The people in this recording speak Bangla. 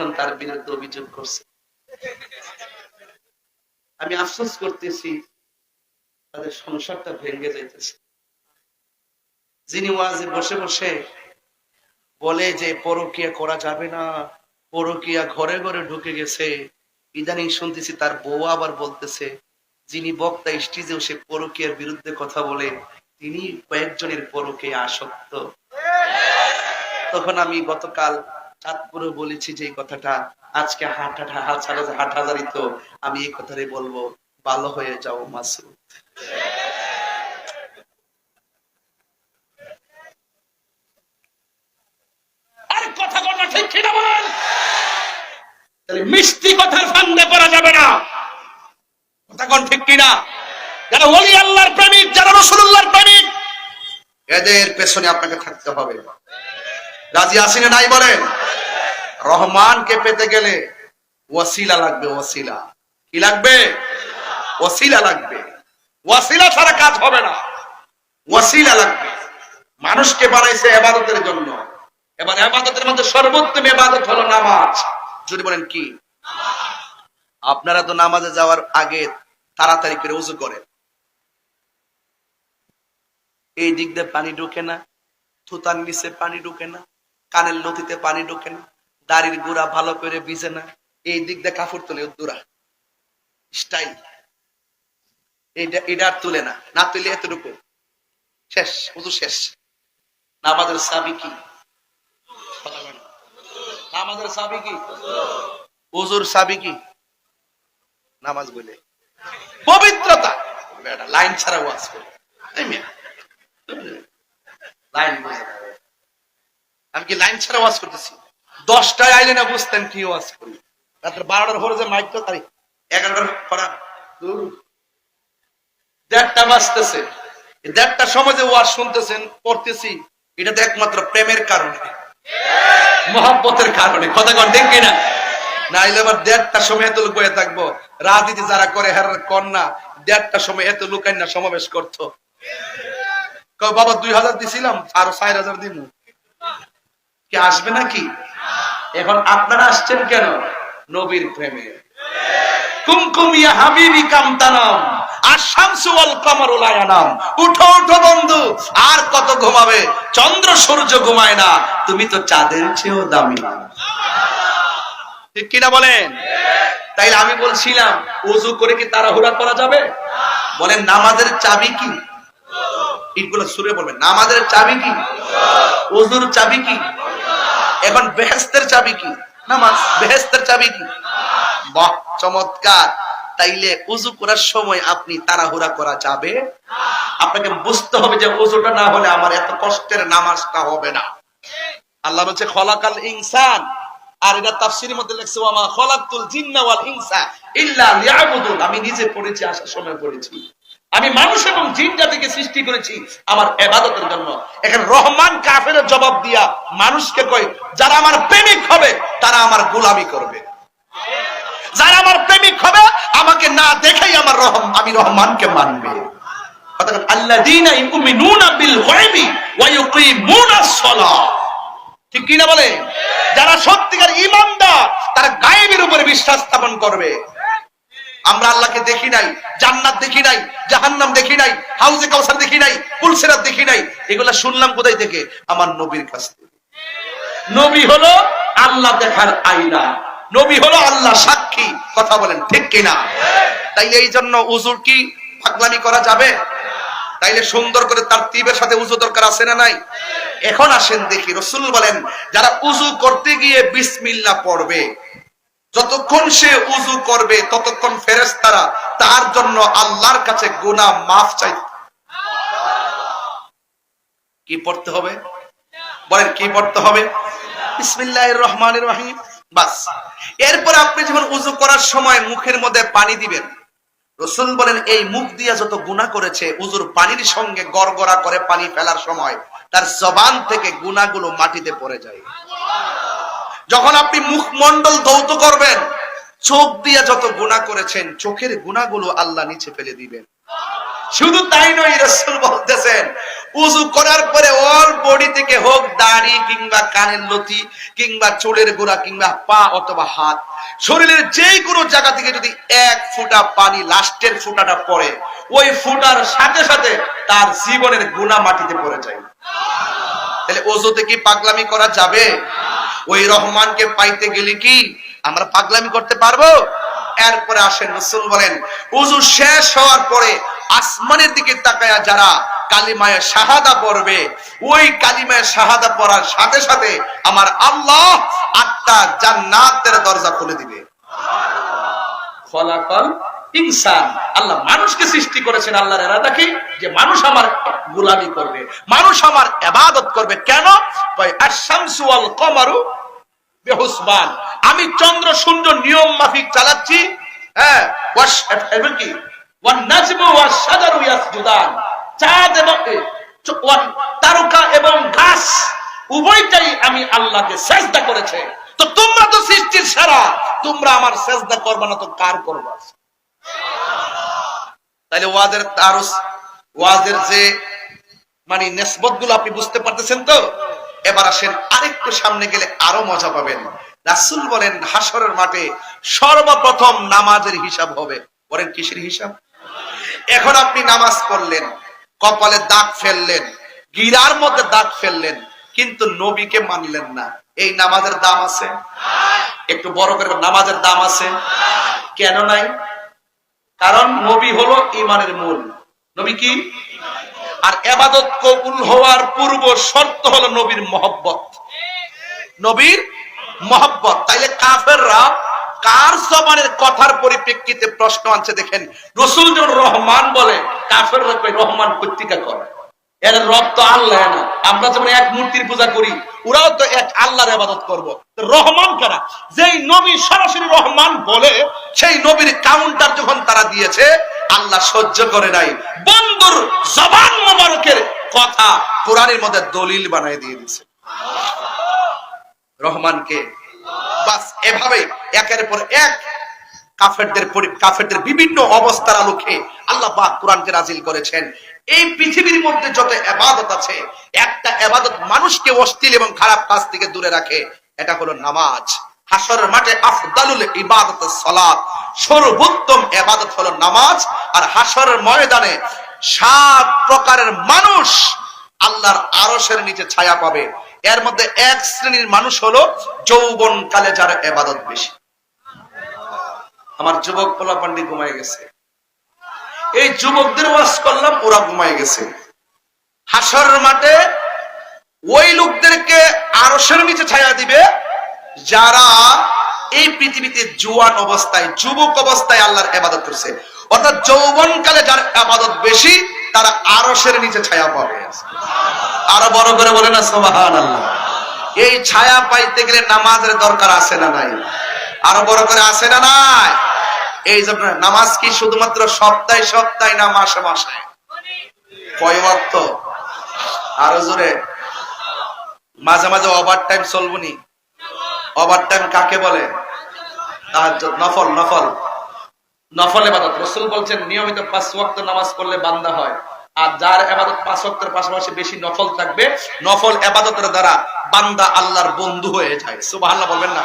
এখন তার বিরুদ্ধে অভিযোগ করছে। আমি আফসোস করতেছি, তাদের সংসারটা ভেঙে যাইতেছে। যিনি ওয়াজে বসে বসে বলে যে, পরকিয়া করা যাবে না, পরকিয়া ঘরে ঘরে ঢুকে গেছে। ইদানিং শুনতেছি তার বউ আবার বলতেছে, যিনি বক্তা স্টেজেও সে পরকিয়ার বিরুদ্ধে কথা বলে, তিনি কয়েকজনের পরকে আসক্ত। তখন আমি গতকাল চাঁদপুরে বলেছি যে কথাটা, আজকে হাট হাট হাট তো আমি এই কথাটাই বলব, ভালো হয়ে যাও মাসুদ। কথা মিষ্টি কথার ফান্দে পড়া যাবে না। কথা কোন ঠিক কিনা? যারা ওলি আল্লাহর প্রেমিক, যারা রসুল্লাহর প্রেমিক, এদের পেছনে আপনাকে থাকতে হবে। রাজি আসিনে নাই বলেন? রহমানকে পেতে গেলে ওয়াসিলা লাগবে, ওয়াসিলা। কি লাগবে? ওয়াসিলা লাগবে। ওয়াসিলা ছাড়া কাজ হবে না। ওয়াসিলা লাগবে। মানুষকে বানাইছে এবাদতের জন্য। এবার এবাদতের মধ্যে সর্বোত্তম এবাদত হলো নামাজ। যদি বলেন কি? আপনারা তো নামাজে যাওয়ার আগে তাড়াতাড়ি করে উজু করেন। এই দিক দিয়ে পানি ঢুকে না, থুতার নিচে পানি ঢুকে না, কানের লতিতে পানি ঢুকে না। দাড়ির গুড়া ভালো করে ভিজে না। এই দিক দিয়ে কাপড় তুলে দূরা। স্টাইল। এটা এটা তুলে না। না তুলে এতটুকু। শেষ উজু শেষ। নামাজের সাবি কি? নামাজের সাবি কি? উজুর সাবি কি? নামাজ বলে। পবিত্রতা। বেটা, লাইন ছাড়া ওয়াজ করে। লাইন বোঝে আমি কি লাইন ছাড়া ওয়াজ করতেছি? দশটায় আইলে না বুঝতেন কি ওয়াজ করি। রাত্রে বারোটার পরে যে মাইক তো তারিখ এগারোটার পড়া দেড়টা বাজতেছে। এই দেড়টার সময় যে ওয়াজ শুনতেছেন পড়তেছি এটা তো একমাত্র প্রেমের কারণে। মহাব্বতের কারণে। কথা কন ঠিক কিনা? নাইলে আবার দেড়টার সময় এত লোক থাকব। রাজনীতি যারা করে হের কন্যা দেড়টার সময় এত লোকাই না সমাবেশ করতো। বাবা দুই হাজার দিছিলাম আরও চার হাজার দিব কি আসবে নাকি? এখন আপনারা আসছেন কেন? নবীর প্রেমে। আর কত ঘুমাবে? চন্দ্র সূর্য ঘুমায় না। তুমি তো চাঁদের চেয়েও দামি। ঠিক কিনা বলেন? তাইলে আমি বলছিলাম, উজু করে কি তাড়াহুড়া করা যাবে? বলেন, নামাজের চাবি কি? এগুলো সুরে বলবেন নামাজের চাবি কি? উজুর চাবি কি? এখন বেহেস্তের চাবি কি? নামাজ বেহেস্তের চাবি কি? বাহ, চমৎকার। তাইলে উজু করার সময় আপনি তাড়াহুড়া করা যাবে? আপনাকে বুঝতে হবে যে উজুটা না হলে আমার এত কষ্টের নামাজটা হবে না। আল্লাহ বলছে, খলাকাল ইনসান। আর এটা তাফসিরের মধ্যে লেখছে ওয়ামা খলাকতুল জিন্না ওয়াল ইনসা ইল্লা লিয়াবুদুন। আমি নিজে পড়েছি, আসার সময় পড়েছি। আমি মানুষ এবং জিন জাতিকে সৃষ্টি করেছি আমার এবাদতের জন্য। এখানে রহমান কাফের জবাব দিয়া মানুষকে কয়, যারা আমার প্রেমিক হবে, তারা আমার গোলামি করবে। যারা আমার প্রেমিক হবে, আমাকে না দেখেই আমার রহম, আমি রহমানকে মানবে। ঠিক কি না বলে যারা সত্যিকার ইমানদার তারা গায়েবের উপরে বিশ্বাস স্থাপন করবে। আমরা আল্লাহকে দেখি নাই জান্নাত দেখি নাই জাহান্নাম দেখি নাই হাউজে কাউসার দেখি নাই পুলসেরাত দেখি নাই এগুলা শুনলাম কোথায় থেকে? আমার নবীর কাছ থেকে। নবী হলো আল্লাহ দেখার আইনা নবী হলো আল্লাহ সাক্ষী কথা বলেন ঠিক কিনা? তাই এই জন্য উজুর কি পাগলামি করা যাবে? তাইলে সুন্দর করে তার তীবের সাথে উজু দরকার আছে না নাই? এখন আসেন দেখি রসুল বলেন যারা উজু করতে গিয়ে বিসমিল্লাহ পড়বে যতক্ষণ সে উজু করবে, ততক্ষণ ফেরেশতারা তার জন্য আল্লাহর কাছে গুনাহ মাফ চাই। কি পড়তে হবে? বলেন, কি পড়তে হবে? বিসমিল্লাহির রহমানির রহিম। বাস। এরপর আপনি যখন উজু করার সময় মুখের মধ্যে পানি দিবেন, রসুল বলেন, এই মুখ দিয়া যত গুনাহ করেছে উজুর পানির সঙ্গে গড়গড়া করে পানি ফেলার সময় তার জবান থেকে গুনাহগুলো মাটিতে পড়ে যায়। যখন আপনি মুখমণ্ডল দৌত করবেন, চোখ দিয়ে যত গুণা করেছেন, চোখের গুণাগুলো আল্লাহ নিচে ফেলে দিবেন। শুধু তাই নয়, রসুল বলতেছেন উজু করার পরে ওর বডি থেকে হোক দাড়ি কিংবা কানের লতি, কিংবা চুলের গোড়া, কিংবা পা অথবা হাত, শরীরের যে কোনো জায়গা থেকে যদি এক ফুটা পানি, লাস্টের ফুটাটা পড়ে, ওই ফুটার সাথে সাথে তার জীবনের গুণা মাটিতে পড়ে যায়। তাহলে ওজুতে কি পাগলামি করা যাবে? ওই রহমানকে পাইতে গেলে কি আমরা পাগলামি করতে পারব? এরপরে আসেন রসুল বলেন উজু শেষ হওয়ার পরে আসমানের দিকে তাকায়া যারা কালিমায় শাহাদা পড়বে, ওই কালিমায় শাহাদা পড়ার সাথে সাথে আমার আল্লাহ আটটা জান্নাতের দরজা খুলে দিবে। ফলাফল ইনসান। আল্লাহ মানুষকে সৃষ্টি করেছেন আল্লাহর এরাদা কি যে মানুষ আমার গোলামি করবে, মানুষ আমার এবাদত করবে। কেন? কমারু বেহুসবান আমি চন্দ্র সূর্য নিয়ম মাফিক চালাচ্ছি হ্যাঁ উভয়টাই আমি আল্লাহকে করেছে। তো তোমরা তো সৃষ্টির সারা, তোমরা আমার সেজদা করবে না তো কার করবা? তাহলে ওয়াজের তারস, ওয়াজের যে মানে নেসবতগুলো আপনি বুঝতে পারতেছেন তো? এবার আসেন আরেকটু সামনে গেলে আরও মজা পাবেন। রাসুল বলেন হাসরের মাঠে সর্বপ্রথম নামাজের হিসাব হবে। বলেন, কিসের হিসাব? এখন আপনি নামাজ পড়লেন, কপালে দাগ ফেললেন, গিরার মধ্যে দাগ ফেললেন, কিন্তু নবীকে মানলেন না। এই নামাজের দাম আছে? একটু বড় করে নামাজের দাম আছে? কেন নাই? কারণ নবী হলো ইমানের মূল। নবী কি? আর এবাদত কবুল হওয়ার পূর্ব শর্ত হলো নবীর মহব্বত। নবীর মহব্বত। তাইলে কাফেররা কার জবানের কথার পরিপ্রেক্ষিতে প্রশ্ন আনছে দেখেন। রসুল যখন রহমান বলে, কাফেররা রহমান পত্রিকা করে? এর রব তো আল্লাহ না। আমরা যেমন এক মূর্তির পূজা করি, ওরাও তো এক আল্লাহর ইবাদত করব। রহমান কারা? যেই নবী সরাসরি রহমান বলে, সেই নবীর কাউন্টার যখন তারা দিয়েছে, আল্লাহ সহ্য করে নাই। বন্ধুর জবান মোবারকের কথা কোরআনের মধ্যে দলিল বানাই দিয়ে দিছে রহমানকে। বাস এভাবে একের পর এক কাফেরদের কাফেরদের বিভিন্ন অবস্থার আলোকে আল্লাহ পাক কোরআনকে নাজিল করেছেন। এই পৃথিবীর মধ্যে যত এবাদত আছে, একটা এবাদত মানুষকে অশ্লীল এবং খারাপ কাজ থেকে দূরে রাখে, এটা হলো নামাজ। হাসরের মাঠে আফদালুল ইবাদত সালাত সর্বোত্তম এবাদত হলো নামাজ, আর হাসরের ময়দানে সাত প্রকারের মানুষ আল্লাহর আরশের নিচে ছায়া পাবে। এর মধ্যে এক শ্রেণির মানুষ হলো যৌবন কালে যার এবাদত বেশি। আমার যুবক পোলা পান্ডি ঘুমায় গেছে। এই যুবকদের ওয়াজ করলাম, ওরা ঘুমায় গেছে। হাসরের মাঠে ওই লোকদেরকে আরশের নিচে ছায়া দিবে, যারা এই পৃথিবীতে জুয়ান অবস্থায়, যুবক অবস্থায় আল্লাহর এবাদত করছে। অর্থাৎ যৌবন কালে যার আবাদত বেশি, তারা আরশের নিচে ছায়া পাবে। আরও বড় করে বলে না সোবাহান আল্লাহ এই ছায়া পাইতে গেলে নামাজের দরকার আছে না নাই? আরও বড় করে আছে না নাই? এই জন্য নামাজ কি শুধুমাত্র সপ্তাহে সপ্তাহে না মাসে মাসে? কয় ওয়াক্ত? আরও জোরে। মাঝে মাঝে ওভার টাইম চলবনি ওভার টাইম কাকে বলে? নফল নফল। নফল এবাদত। রসুল বলছেন, নিয়মিত পাঁচ ওয়াক্ত নামাজ পড়লে বান্দা হয়। আর যার এবাদত পাঁচ ওয়াক্তের পাশাপাশি বেশি নফল থাকবে, নফল এবাদতের দ্বারা বান্দা আল্লাহর বন্ধু হয়ে যায়। সুবহানাল্লাহ, বলবেন না।